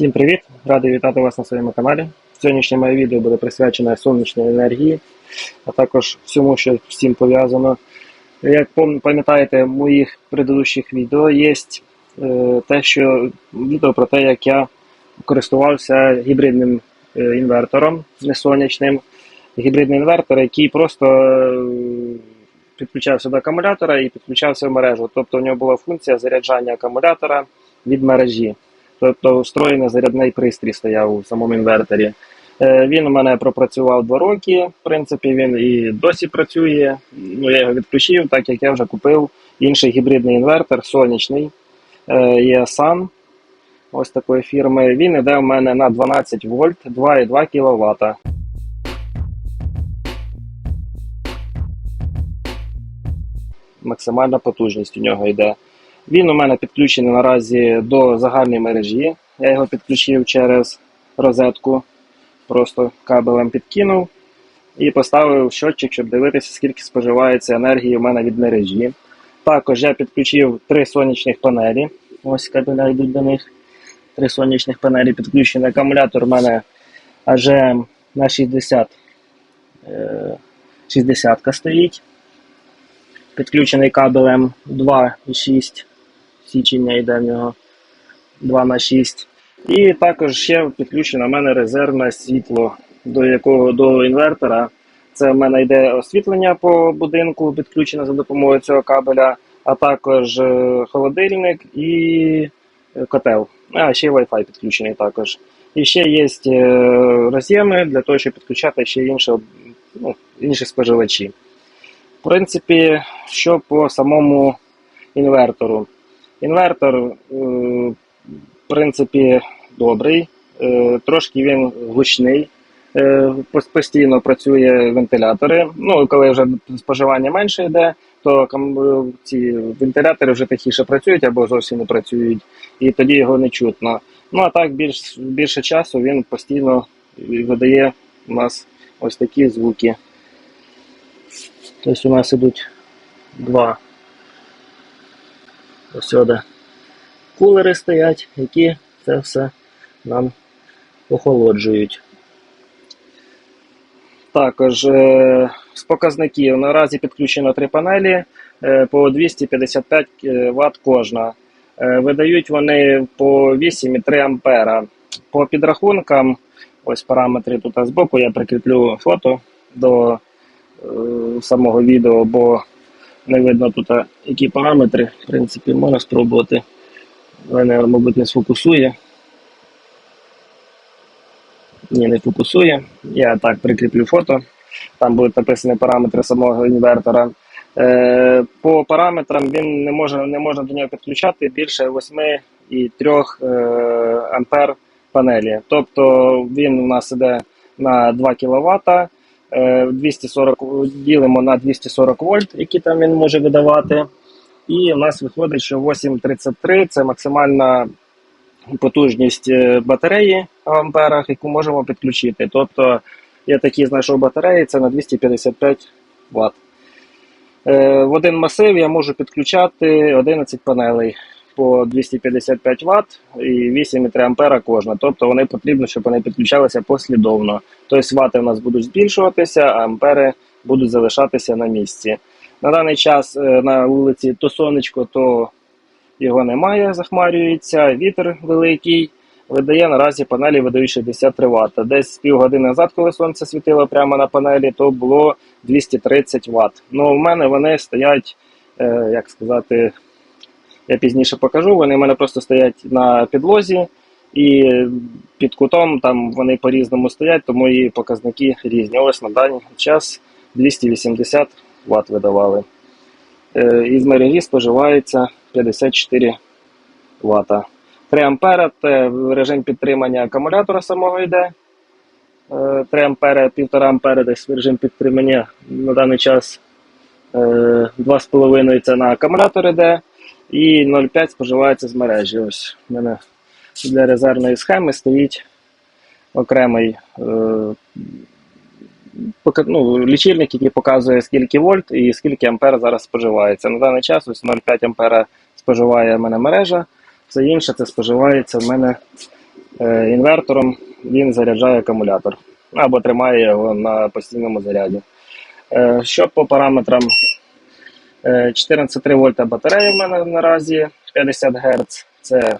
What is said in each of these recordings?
Всім привіт! Радий вітати вас на своєму каналі. Сьогоднішнє моє відео буде присвячене сонячній енергії, а також всьому, що з цим пов'язано. Як пам'ятаєте, в моїх предыдущих відео є е, те, що відео про те, як я користувався гібридним е, інвертором, не. Гібридний інвертор, який просто е, підключався до акумулятора і підключався в мережу. Тобто в нього була функція заряджання акумулятора від мережі. Тобто встроєний зарядний пристрій стояв у самому інверторі. Е, Він у мене пропрацював два роки. В принципі, він і досі працює. Ну, я його відключив, так як я вже купив інший гібридний інвертор, сонячний ESAN. Ось такої фірми. Він йде у мене на 12 вольт, 2,2 кВт. Максимальна потужність у нього йде. Він у мене підключений наразі до загальної мережі. Я його підключив через розетку, просто кабелем підкинув і поставив щотчик, щоб дивитися, скільки споживається енергії у мене від мережі. Також я підключив три сонячних панелі. Ось кабеля йдуть до них. Три сонячних панелі підключений. Акумулятор у мене AGM на 60 е, 60 стоїть. Підключений кабелем 2,6 січення йде в нього 2 на 6 І також ще підключено в мене резервне світло, до якого до інвертора. Це в мене йде освітлення по будинку, підключене за допомогою цього кабеля, а також е, холодильник і котел. А ще Wi-Fi підключений також. І ще є е, роз'єми для того, щоб підключати ще інші, ну, інші споживачі. В принципі, що по самому інвертору. Інвертор, е, в принципі, добрий, е, трошки він гучний. Е, Постійно працює вентилятори. Ну, коли вже споживання менше йде, то ці вентилятори вже тихіше працюють або зовсім не працюють, і тоді його не чутно. Ну а так більш, більше часу він постійно видає у нас ось такі звуки. Тобто у нас ідуть два ось сюди кулери стоять, які це все нам охолоджують. Також е, з показників наразі підключено три панелі е, по 255 Вт кожна. Е, видають вони по 8,3 ампера. По підрахункам, ось параметри тут збоку, я прикріплю фото до е, самого відео, бо не видно тут, які параметри. В принципі, можна спробувати. Мене, мабуть, не сфокусує. Ні, не фокусує. Я так прикріплю фото. Там будуть написані параметри самого інвертора. Е, по параметрам він не може не можна до нього підключати більше 8,3 е, ампер панелі. Тобто він у нас іде на 2 кВт. Е, 240 ділимо на 240 вольт, які там він може видавати. І у нас виходить, що 8,33 це максимальна потужність е, батареї в амперах, яку можемо підключити. Тобто я такі знайшов батареї, це на 255 Вт. Е, В один масив я можу підключати 11 панелей по 255 Вт і 8,3 ампера кожна. Тобто вони потрібно, щоб вони підключалися послідовно. Тобто вати у нас будуть збільшуватися, а ампери будуть залишатися на місці. На даний час е, на вулиці то сонечко, то його немає, захмарюється, вітер великий. Видає наразі панелі видають 63 Вт. Десь півгодини назад, коли сонце світило прямо на панелі, то було 230 Вт. Ну, у мене вони стоять, е, як сказати, я пізніше покажу. Вони в мене просто стоять на підлозі, і під кутом там вони по-різному стоять, тому і показники різні. Ось на даний час 280 Вт видавали. Е, Із мережі споживається 54 Вт. 3 ампера це режим підтримання акумулятора самого йде. Е, 3 ампери, 1,5 ампера десь режим підтримання на даний час е, 2,5 це на акумулятор йде. І 0,5 споживається з мережі. Ось у мене для резервної схеми стоїть окремий е, ну, лічильник, який показує скільки вольт і скільки ампер зараз споживається. На даний час ось 0,5 ампера споживає в мене мережа, все інше це споживається в мене е, інвертором, він заряджає акумулятор або тримає його на постійному заряді. Е, Що по параметрам Е, 14,3 вольта батарея в мене наразі 50 Гц. Це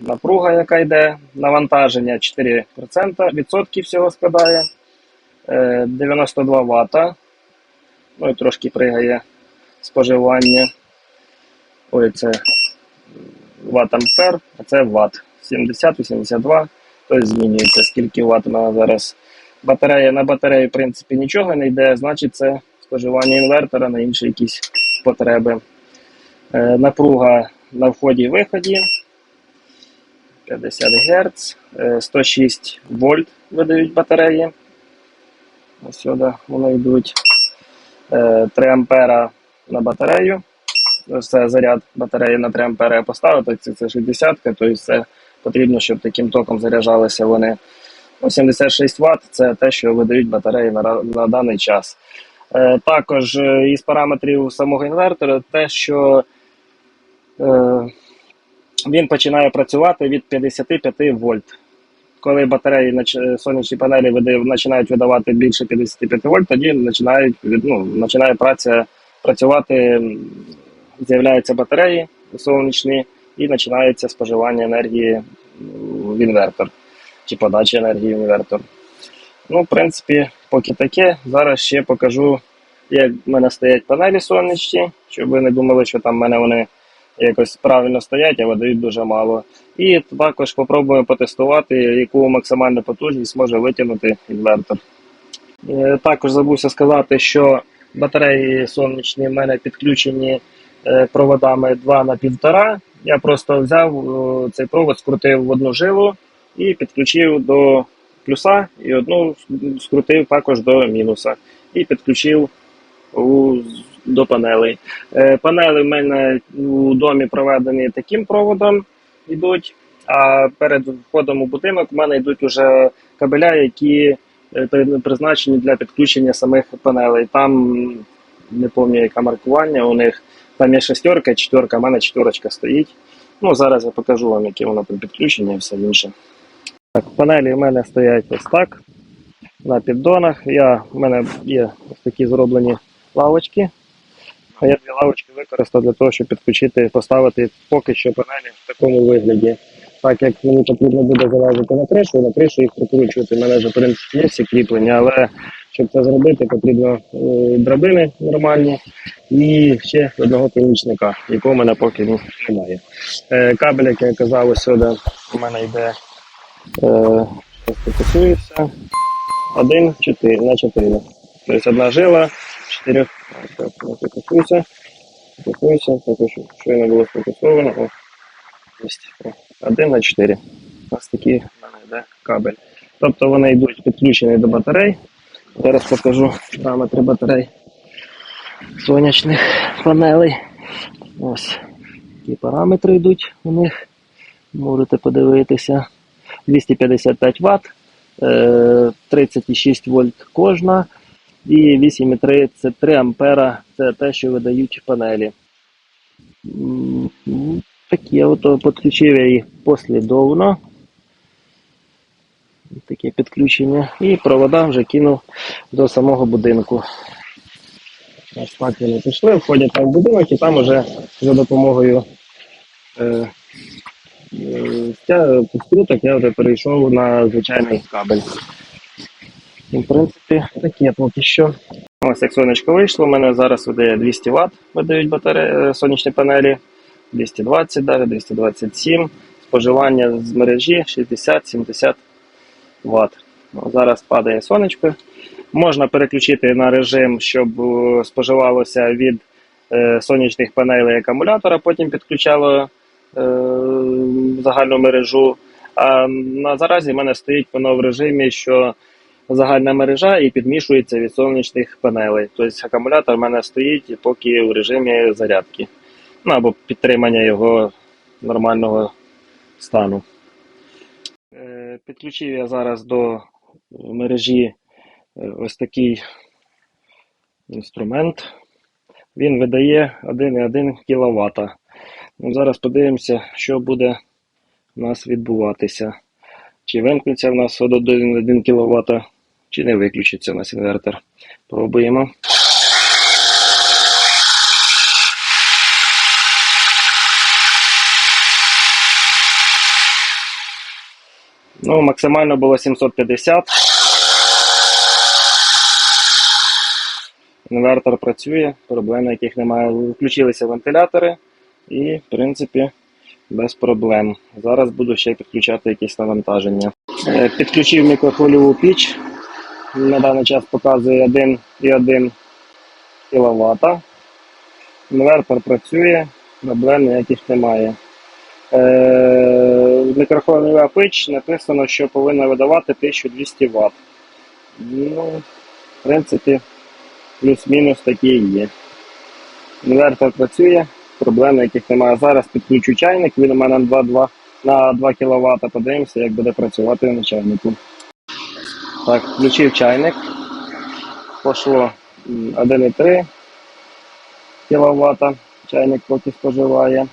напруга, яка йде, навантаження 4% відсотків всього складає. Е, 92 Вт. Ну і трошки пригає споживання. Ой, це Вт ампер, а це Вт. 70-82. Тобто змінюється, скільки Вт мене зараз. Батарея на батарею, в принципі, нічого не йде, значить це споживання інвертора на інші якісь потреби. Е, напруга на вході і виході 50 Гц, е, 106 вольт видають батареї. Ось сюди вони йдуть. Е, 3 ампера на батарею. Це заряд батареї на 3 ампера я поставив, то це, це 60 тобто це потрібно, щоб таким током заряджалися вони. Ну, 76 Вт це те, що видають батареї на, на даний час. Е, також е, із параметрів самого інвертора те, що е, він починає працювати від 55 вольт. Коли батареї сонячні панелі починають видавати більше 55 вольт, тоді починають, ну, починає праця, працювати, з'являються батареї сонячні і починається споживання енергії в інвертор чи подача енергії в інвертор. Ну, в принципі, поки таке. Зараз ще покажу, як в мене стоять панелі сонячні, щоб ви не думали, що там в мене вони якось правильно стоять, а видають дуже мало. І також спробуємо потестувати, яку максимальну потужність може витягнути інвертор. Е, Також забувся сказати, що батареї сонячні в мене підключені е, проводами 2 на 1,5. Я просто взяв е, цей провод, скрутив в одну жилу і підключив до плюса, і одну скрутив також до мінуса. І підключив у, до панелей. Е, панели в мене у домі проведені таким проводом йдуть, а перед входом у будинок в мене йдуть уже кабеля, які е, призначені для підключення самих панелей. Там не пам'ятаю, яке маркування у них. Там є шестерка, четверка, в мене четверочка стоїть. Ну, зараз я покажу вам, яке воно при підключенні і все інше. Так, панелі в мене стоять ось так на піддонах. Я, в мене є такі зроблені лавочки. А я дві лавочки використав для того, щоб підключити, поставити поки що панелі в такому вигляді. Так як мені потрібно буде залазити на кришу, на кришу їх прикручувати. У мене вже в принципі є всі кріплення, але щоб це зробити, потрібно е, драбини нормальні і ще одного помічника, якого в мене поки немає. Е, кабель, як я казав, сюди у мене йде фокусується. Один, чотири, на чотири. Тобто одна жила, чотири. Так, не фокусується. Фокусується, поки що, не було сфокусовано. О, єсть. О, один на чотири. Ось такий в мене йде кабель. Тобто вони йдуть підключені до батарей. Зараз покажу параметри батарей сонячних панелей. Ось такі параметри йдуть у них. Можете подивитися. 255 Вт, е, 36 вольт кожна і 8,3 це 3 ампера це те, що видають панелі. Такі от підключив я їх послідовно. Таке підключення. І провода вже кинув до самого будинку. Ось вони пішли, входять там в будинок і там вже за допомогою е, Е, Ця скруток я вже перейшов на звичайний кабель. І, в принципі, таке поки що. Ось як сонечко вийшло, у мене зараз видає 200 Вт, видають батареї, сонячні панелі, 220 навіть, 227, споживання з мережі 60-70 Вт. Ну, Зараз падає сонечко. Можна переключити на режим, щоб е, споживалося від е, сонячних панелей акумулятора, потім підключало е, загальну мережу. А на заразі в мене стоїть воно в режимі, що загальна мережа і підмішується від сонячних панелей. Тобто акумулятор в мене стоїть поки в режимі зарядки. Ну або підтримання його нормального стану. Е, Підключив я зараз до мережі е, ось такий інструмент. Він видає 1,1 кВт. Ну, зараз подивимося, що буде у нас відбуватися. Чи вимкнеться в нас 1, 1 кВт, чи не виключиться у нас інвертор. Пробуємо. Ну, максимально було 750. Інвертор працює, проблем яких немає. Включилися вентилятори і, в принципі, без проблем. Зараз буду ще підключати якісь навантаження. Е, Підключив мікрохвильову піч. На даний час показує 1,1 кВт. Інвертор працює, проблем ніяких немає. Е, мікрохвильова піч написано, що повинна видавати 1200 Вт. Ну, в принципі, плюс-мінус такі є. Інвертор працює, проблем яких немає. Зараз підключу чайник, він у мене на 2, 2, на 2 кВт. Подивимося, як буде працювати на чайнику. Так, включив чайник. Пошло 1,3 кВт. Чайник поки споживає.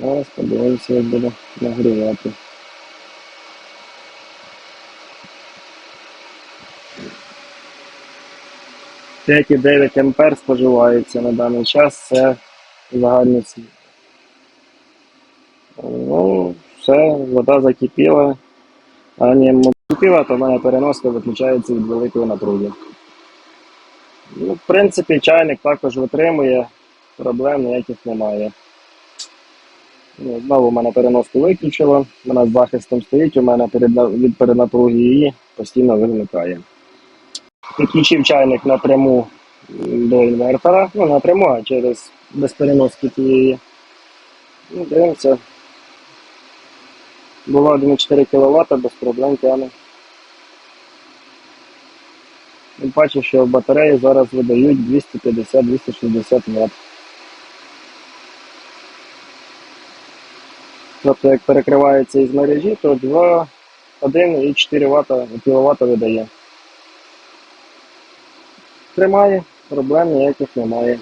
Зараз подивимося, як буде нагрівати. П'ять і 9 ампер споживається на даний час. Це загальний світ. Ну, все, вода закипіла. А не кипіла, то в мене переноска виключається від великої напруги. Ну, в принципі, чайник також витримує, проблем ніяких немає. Ну, Знову в мене переноску виключила, вона з захистом стоїть, у мене від перенапруги її постійно вимикає. Підключив чайник напряму до інвертора, ну напряму, а через без переноски тієї. Ну, дивимося. Було 1,4 кВт, без проблем тягне. І Бачу, що батареї зараз видають 250-260 Вт. Тобто, як перекривається із мережі, то 2, 1,4 Вт, кВт видає. Тримає, проблем ніяких немає.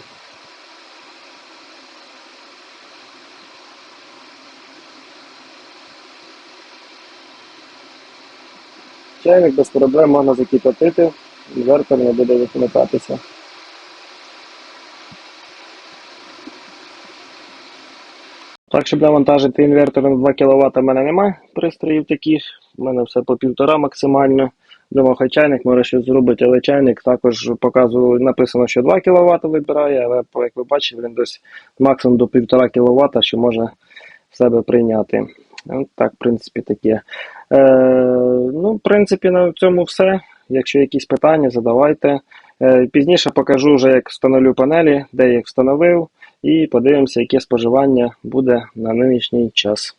Чайник без проблем можна закипятити, інвертор не буде вимикатися. Так, щоб навантажити інвертор на 2 кВт, в мене немає пристроїв таких. У мене все по півтора максимально. Думав, хай чайник може щось зробити, але чайник також показував, написано, що 2 кВт вибирає, але як ви бачите, він десь максимум до 1,5 кВт, що може в себе прийняти. От так, в принципі, таке. Е, ну, в принципі, на цьому все. Якщо якісь питання, задавайте. Е, пізніше покажу вже, як встановлю панелі, де їх встановив, і подивимося, яке споживання буде на нинішній час.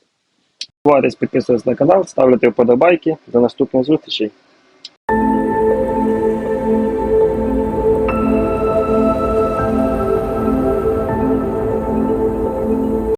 Підписуйтесь на канал, ставте вподобайки. До наступних зустрічей.